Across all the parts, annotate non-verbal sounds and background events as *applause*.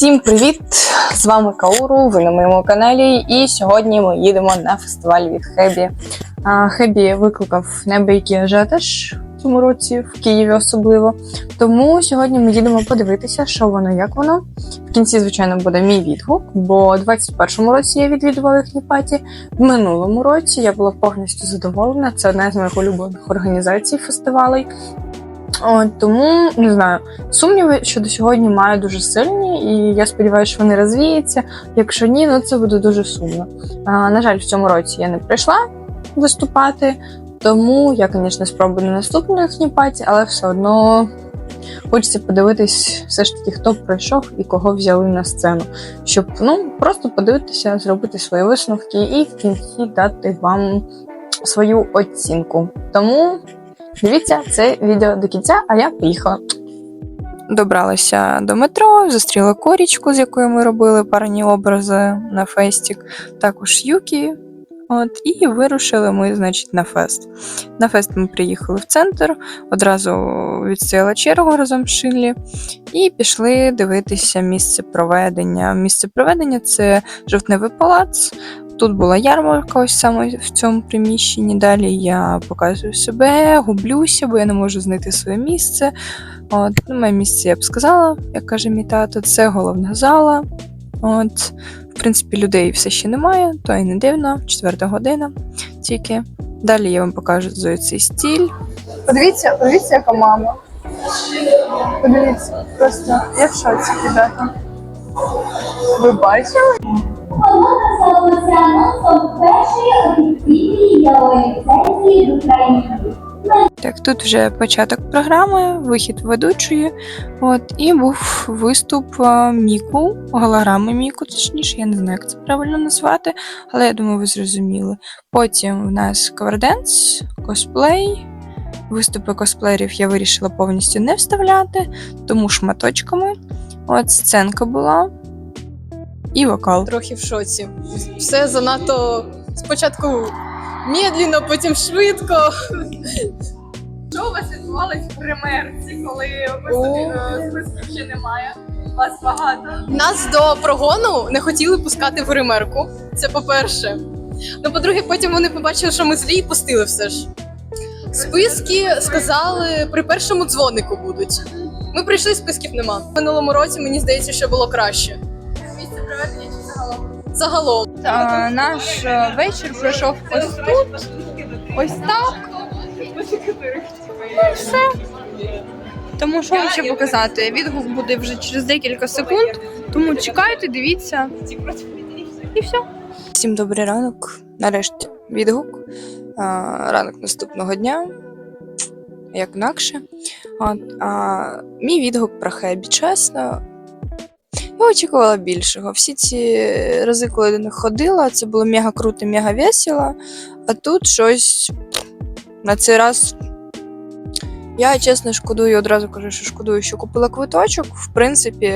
Всім привіт! З вами Кауру, ви на моєму каналі, і сьогодні ми їдемо на фестиваль від Хебі. Хебі викликав неабиякий ажіотаж в цьому році, в Києві особливо. Тому сьогодні ми їдемо подивитися, що воно, як воно. В кінці, звичайно, буде мій відгук, бо у 21-му році я відвідувала їхні паті. В минулому році я була повністю задоволена. Це одна з моїх улюблених організацій фестивалей. От, тому не знаю, сумніви щодо сьогодні маю дуже сильні, і я сподіваюся, що вони розвіються. Якщо ні, ну це буде дуже сумно. А, на жаль, в цьому році я не прийшла виступати, тому я, звісно, спробую на наступній їхній паті, але все одно хочеться подивитись, все ж таки, хто пройшов і кого взяли на сцену, щоб ну просто подивитися, зробити свої висновки і в кінці дати вам свою оцінку. Тому Дивіться це відео до кінця, а я поїхала. Добралася до метро, зустріла корічку, з якою ми робили парні образи на фестік, також Юкі. От, і вирушили ми, значить, на фест. На фест ми приїхали в центр, одразу відстояла чергу разом з Шиллі, і пішли дивитися місце проведення. Місце проведення це жовтневий палац. Тут була ярмарка, ось саме в цьому приміщенні. Далі я показую себе, гублюся, бо я не можу знайти своє місце. От, ну, моє місце я б сказала, як каже мій тато, це головна зала. От, в принципі, людей все ще немає, то і не дивно, четверта година тільки. Далі я вам покажу Зою цей стіль. Подивіться, подивіться, яка мама. Подивіться, просто я в шоці, ребята. Ви бачили? Колона сталося анонсом першої офіційної ялової ліцензії в Україні. Так, тут вже початок програми, вихід ведучої. От, і був виступ Міку, голограми Міку, точніше, я не знаю, як це правильно назвати, але я думаю, ви зрозуміли. Потім в нас каверденс, косплей. Виступи косплеєрів я вирішила повністю не вставляти, тому шматочками. От сценка була. І вокал. трохи в шоці. Все занадто спочатку медленно, потім швидко. Що у вас відбувалось в гримерці, коли виступів списків ще немає? Вас багато. Нас до прогону не хотіли пускати в гримерку. Це по-перше. Ну, по-друге, потім вони побачили, що ми злі і пустили все ж. Списки сказали, при першому дзвонику будуть. Ми прийшли, списків нема. В минулому році мені здається, що було краще. Загалом? Загалом. Та, наш е, вечір пройшов ось тут, ось так. Ну, все. Тому що вам ще показати? Відгук буде вже через декілька секунд, тому чекайте, дивіться. І все. Всім добрий ранок. Нарешті відгук. А, ранок наступного дня. Як інакше. От, а, мій відгук про Хебі, чесно. Я очікувала більшого. Всі ці рази, коли до них ходила, це було мега круто, мега весело. А тут щось на цей раз. Я чесно шкодую, одразу кажу, що шкодую, що купила квиточок. В принципі,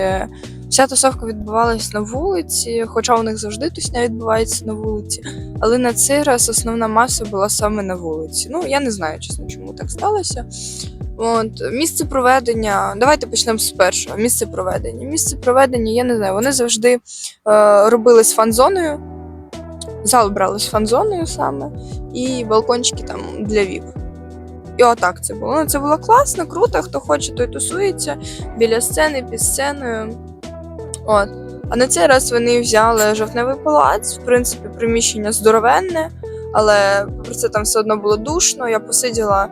вся тусовка відбувалась на вулиці, хоча у них завжди тусня відбувається на вулиці. Але на цей раз основна маса була саме на вулиці. Ну, я не знаю, чесно, чому так сталося. От, місце проведення. Давайте почнемо з першого. Місце проведення. Місце проведення, я не знаю, вони завжди е, робили з фан-зоною. Зал брали з фан-зоною саме, і балкончики там для ВІП. І отак це було. Ну, це було класно, круто. Хто хоче, той тусується біля сцени, під сценою. От. А на цей раз вони взяли жовтневий палац, в принципі, приміщення здоровенне, але про це там все одно було душно. Я посиділа,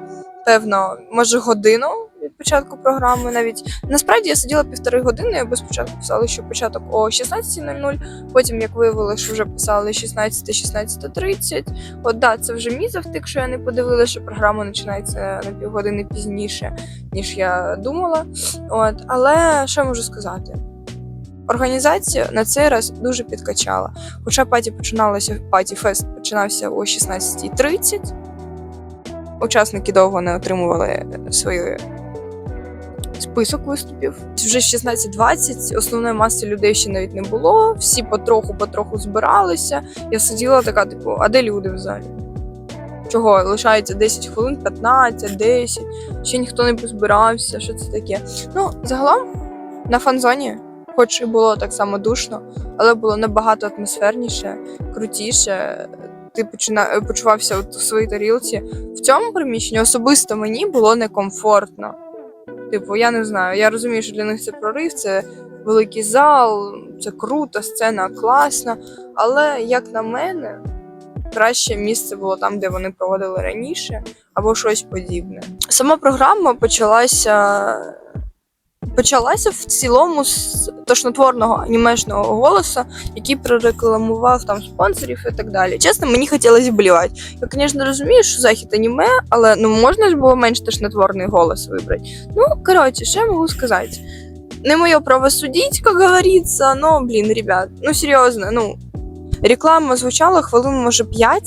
певно, може, годину від початку програми. Навіть насправді я сиділа півтори години, бо спочатку писали, що початок о 16.00, потім, як виявилося, що вже писали 16-16.30. От да, це вже мій завтик, що я не подивилася, що програма починається на півгодини пізніше, ніж я думала. От, але що можу сказати? Організація на цей раз дуже підкачала. Хоча паті починалося паті фест починався о 16.30. Учасники довго не отримували свої список виступів. Вже 16.20, основної маси людей ще навіть не було. Всі потроху-потроху збиралися. Я сиділа така, типу, а де люди в залі? Чого? Лишається 10 хвилин, 15, 10, ще ніхто не позбирався, що це таке. Ну, загалом на фан-зоні хоч і було так само душно, але було набагато атмосферніше, крутіше. Ти почина... почувався от у своїй тарілці. В цьому приміщенні особисто мені було некомфортно. Типу, я не знаю. Я розумію, що для них це прорив, це великий зал, це круто, сцена класна. Але як на мене, краще місце було там, де вони проводили раніше, або щось подібне. Сама програма почалася. Почалася в цілому з тошнотворного анімешного голосу, який прорекламував там спонсорів і так далі. Чесно, мені хотілося блівати. Я, звісно, розумію, що захід аніме, але ну можна ж було менш тошнотворний голос вибрати. Ну, коротше, що я можу сказати? Не моє право судить, як говориться, но, блін, ребят, ну серйозно, ну реклама звучала хвилин, може, 5,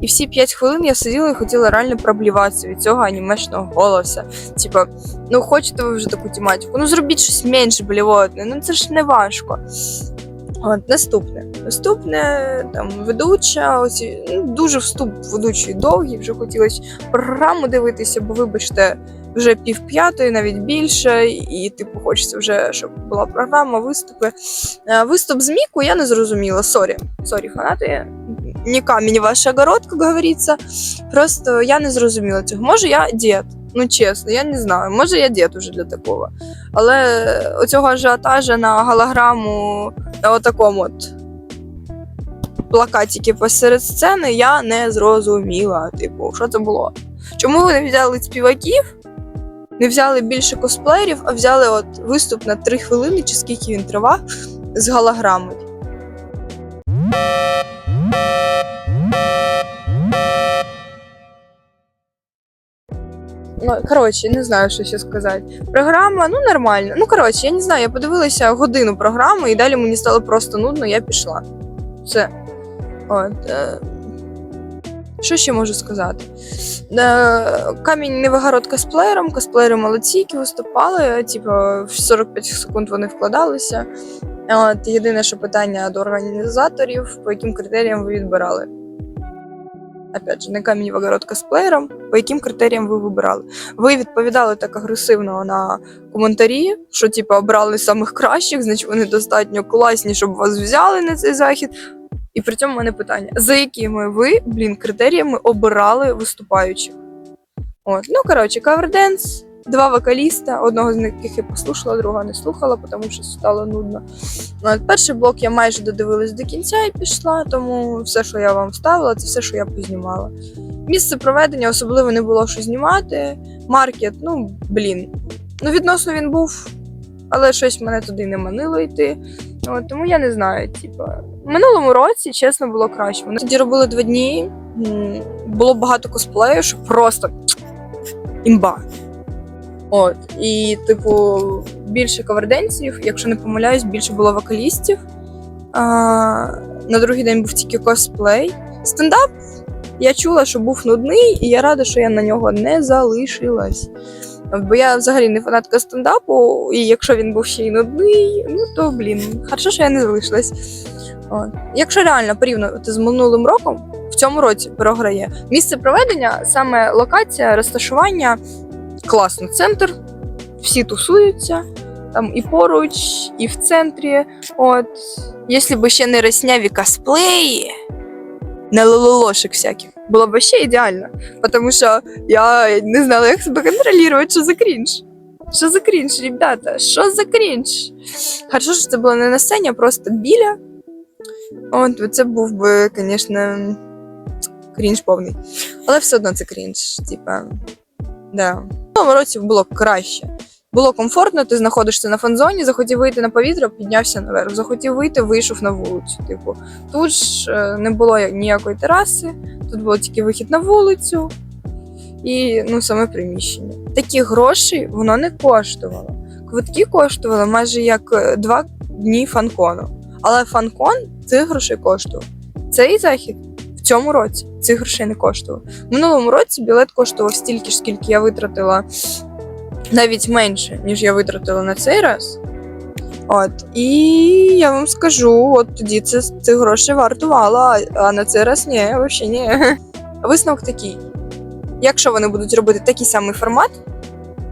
і всі 5 хвилин я сиділа і хотіла реально пробліватися від цього анімешного голосу. Типа, ну хочете ви вже таку тематику, ну зробіть щось менш блівотне, ну це ж не важко. От, наступне. Наступне там ведуча, оці, ну, дуже вступ ведучої довгий, вже хотілося програму дивитися, бо вибачте, вже пів п'ятої, навіть більше, і типу хочеться вже, щоб була програма, виступи. Е, Виступ з Міку я не зрозуміла. Сорі, сорі, фанати. Не камінь ваш огород, як говориться. Просто я не зрозуміла цього. Може, я дід. Ну, чесно, я не знаю. Може, я дід уже для такого. Але оцього ажіотажа на голограму на отакому от плакатіки посеред сцени я не зрозуміла. Типу, що це було? Чому ви не взяли співаків? Не взяли більше косплеєрів, а взяли от виступ на 3 хвилини, чи скільки він тривав, з голограмою. Ну, коротше, не знаю, що ще сказати. Програма, ну нормально. Ну, коротше, я не знаю, я подивилася годину програми, і далі мені стало просто нудно, я пішла. Все. От. Е... Що ще можу сказати? Е, камінь не вигород косплеєром, косплеєри молодці, які виступали. Типу, в 45 секунд вони вкладалися. От, єдине, що питання до організаторів, по яким критеріям ви відбирали. Опять же, не камінь в огород косплеєром, по яким критеріям ви вибирали. Ви відповідали так агресивно на коментарі, що типу обрали самих кращих, значить вони достатньо класні, щоб вас взяли на цей захід. І при цьому в мене питання: за якими ви, блін, критеріями обирали виступаючих? От, ну коротше, каверденс, два вокаліста, одного з яких я послухала, другого не слухала, тому що стало нудно. От, перший блок я майже додивилась до кінця і пішла, тому все, що я вам вставила, це все, що я познімала. Місце проведення особливо не було що знімати. Маркет, ну блін. Ну, відносно він був, але щось мене туди не манило йти. От, тому я не знаю, типа. Минулому році, чесно, було краще. Вони тоді робили два дні, було багато косплею, що просто імба. От. І, типу, більше каверденців, якщо не помиляюсь, більше було вокалістів. А, на другий день був тільки косплей. Стендап я чула, що був нудний, і я рада, що я на нього не залишилась. Бо я взагалі не фанатка стендапу, і якщо він був ще й нудний, ну то блін, хорошо, що я не залишилась. От. Якщо реально порівнювати з минулим роком, в цьому році програє місце проведення, саме локація, розташування, класно. Центр, всі тусуються, там і поруч, і в центрі. От. Якщо б ще не росняві косплеї, не лолошик всяких, було б ще ідеально. Тому що я не знала, як себе контролювати, що за крінж. Що за крінж, ребята? Що за крінж? Хорошо, що це було не на сцені, а просто біля. От, це був би, звісно, крінж повний. Але все одно це крінж. Типа, да. В році було краще. Було комфортно, ти знаходишся на фан-зоні, захотів вийти на повітря, піднявся наверх. Захотів вийти, вийшов на вулицю. Типу, тут ж е, не було ніякої тераси, тут був тільки вихід на вулицю і ну, саме приміщення. Такі гроші воно не коштувало. Квитки коштували майже як е, два дні фанкону. Але фанкон цих грошей коштував. Цей захід цьому році цих грошей не коштував. В минулому році білет коштував стільки ж, скільки я витратила навіть менше, ніж я витратила на цей раз. От, і я вам скажу, от тоді це цих грошей вартувало, а- на цей раз ні, взагалі ні. *laughs* Висновок такий: якщо вони будуть робити такий самий формат,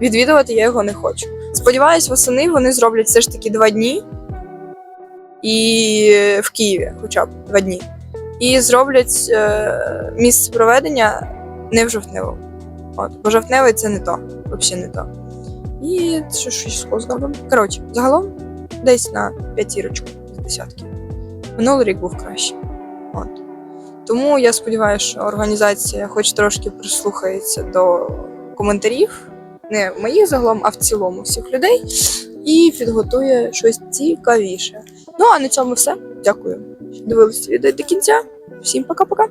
відвідувати я його не хочу. Сподіваюсь, восени вони зроблять все ж таки два дні, і в Києві, хоча б два дні. І зроблять е, місце проведення не в жовтневому. От, бо жовтневий це не то, взагалі не то. І що щось зробимо. Коротше, загалом десь на п'ятірочку з десятки. Минулий рік був краще. От. Тому я сподіваюся, що організація хоч трошки прислухається до коментарів, не моїх загалом, а в цілому всіх людей, і підготує щось цікавіше. Ну а на цьому все. Дякую, що дивилися відео до кінця. Всім пока-пока.